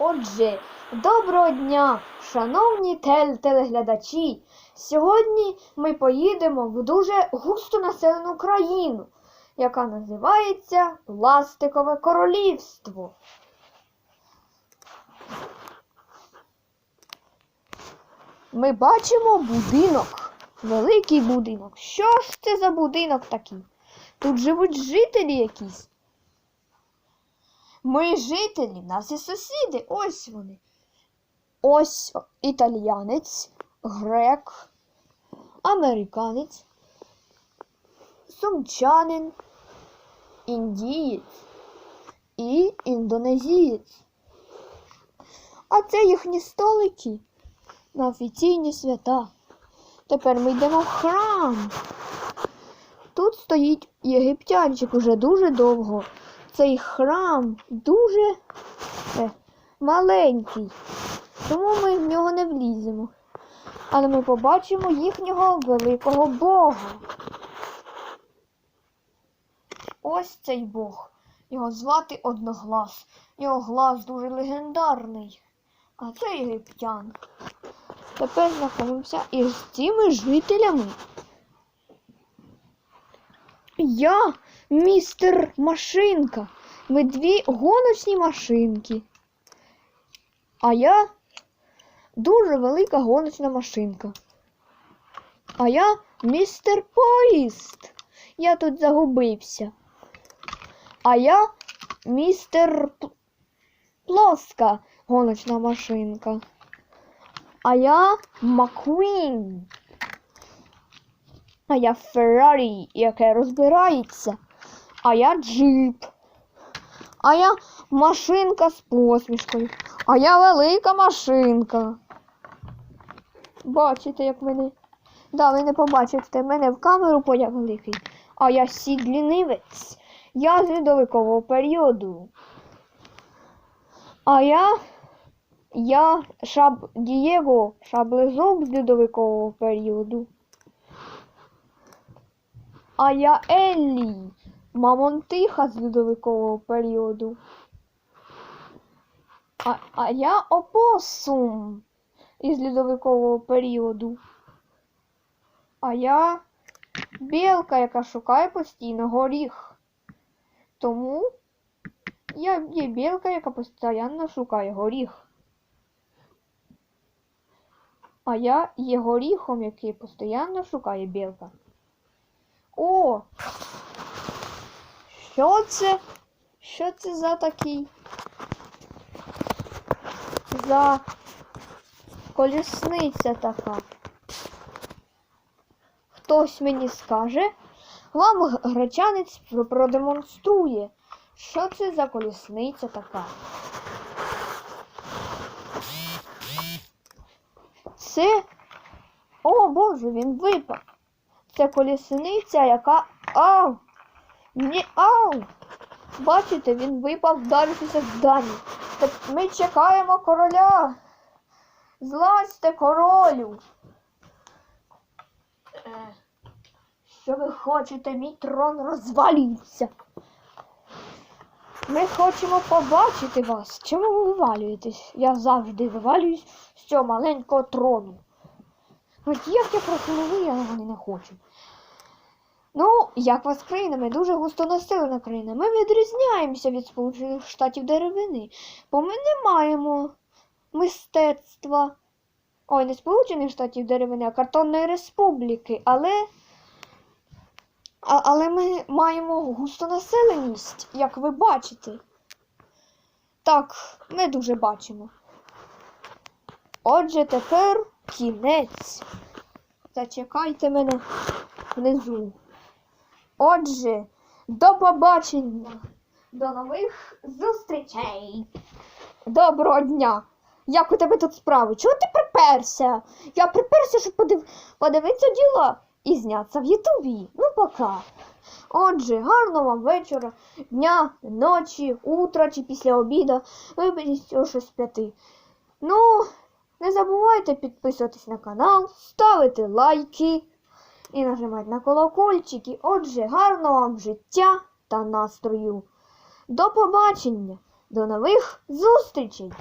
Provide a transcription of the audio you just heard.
Отже, доброго дня, шановні телеглядачі. Сьогодні ми поїдемо в дуже густо населену країну, яка називається Пластикове Королівство. Ми бачимо будинок, великий будинок. Що ж це за будинок такий? Тут живуть жителі якісь. Ми жителі, нас є сусіди, ось вони. Ось італіянець, грек, американець, сумчанин, індієць і індонезієць. А це їхні столики на офіційні свята. Тепер ми йдемо в храм. Тут стоїть єгиптянчик уже дуже довго. Цей храм дуже е, маленький, тому ми в нього не вліземо. Але ми побачимо їхнього великого Бога. Ось цей Бог. Його звати Одноглас. Його глас дуже легендарний. А це єгиптян. Тепер знайомимося із цими жителями. Я містер Машинка. Ми дві гоночні машинки. А я дуже велика гоночна машинка. А я містер Поїзд. Я тут загубився. А я містер Плоска гоночна машинка. А я Маквін. А я Феррарі, яке розбирається. А я джип. А я машинка з посмішкою. А я велика машинка. Бачите, як мене. Да, ви не побачите мене в камеру, бо великий. А я сідлінивець. Я з льодовикового періоду. А я. Я Шаб Дієго Шаблезуб з льодовикового періоду. А я Еллі, мамонтиха з льодовикового періоду. А, а я опосум із льодовикового періоду. А я білка, яка шукає постійно горіх. Тому я є білка, яка постійно шукає горіх. А я є горіхом, який постійно шукає білка. О! Що це? Що це за такий? За колісниця така. Хтось мені скаже, вам гречанець продемонструє, що це за колісниця така. Це. О Боже, він випав. Це колісниця, яка. Ау! Ні, ау! Бачите, він випав вдарився в дані. Так ми чекаємо короля. Злазьте королю. Е, Що ви хочете, мій трон розвалюється. Ми хочемо побачити вас. Чому ви вивалюєтесь? Я завжди вивалююсь з цього маленького трону. От як я пропоную, але вони не хочуть. Ну, як вас країна, ми дуже густонаселена країна. Ми відрізняємося від Сполучених Штатів деревини, бо ми не маємо мистецтва. Ой, не Сполучених Штатів деревини, а Картонної Республіки. Але, а, але ми маємо густонаселеність, як ви бачите. Так, ми дуже бачимо. Отже, тепер кінець. Зачекайте мене внизу. Отже, до побачення. До нових зустрічей. Доброго дня. Як у тебе тут справи? Чого ти приперся? Я приперся, щоб подив... подивитися діла і знятися в Ютубі. Ну, пока. Отже, гарного вам вечора, дня, ночі, утра чи після обіда. Виберіть щось п'яти. Ну, не забувайте підписуватись на канал, ставити лайки і нажимати на колокольчики. Отже, гарного вам життя та настрою. До побачення, до нових зустрічей!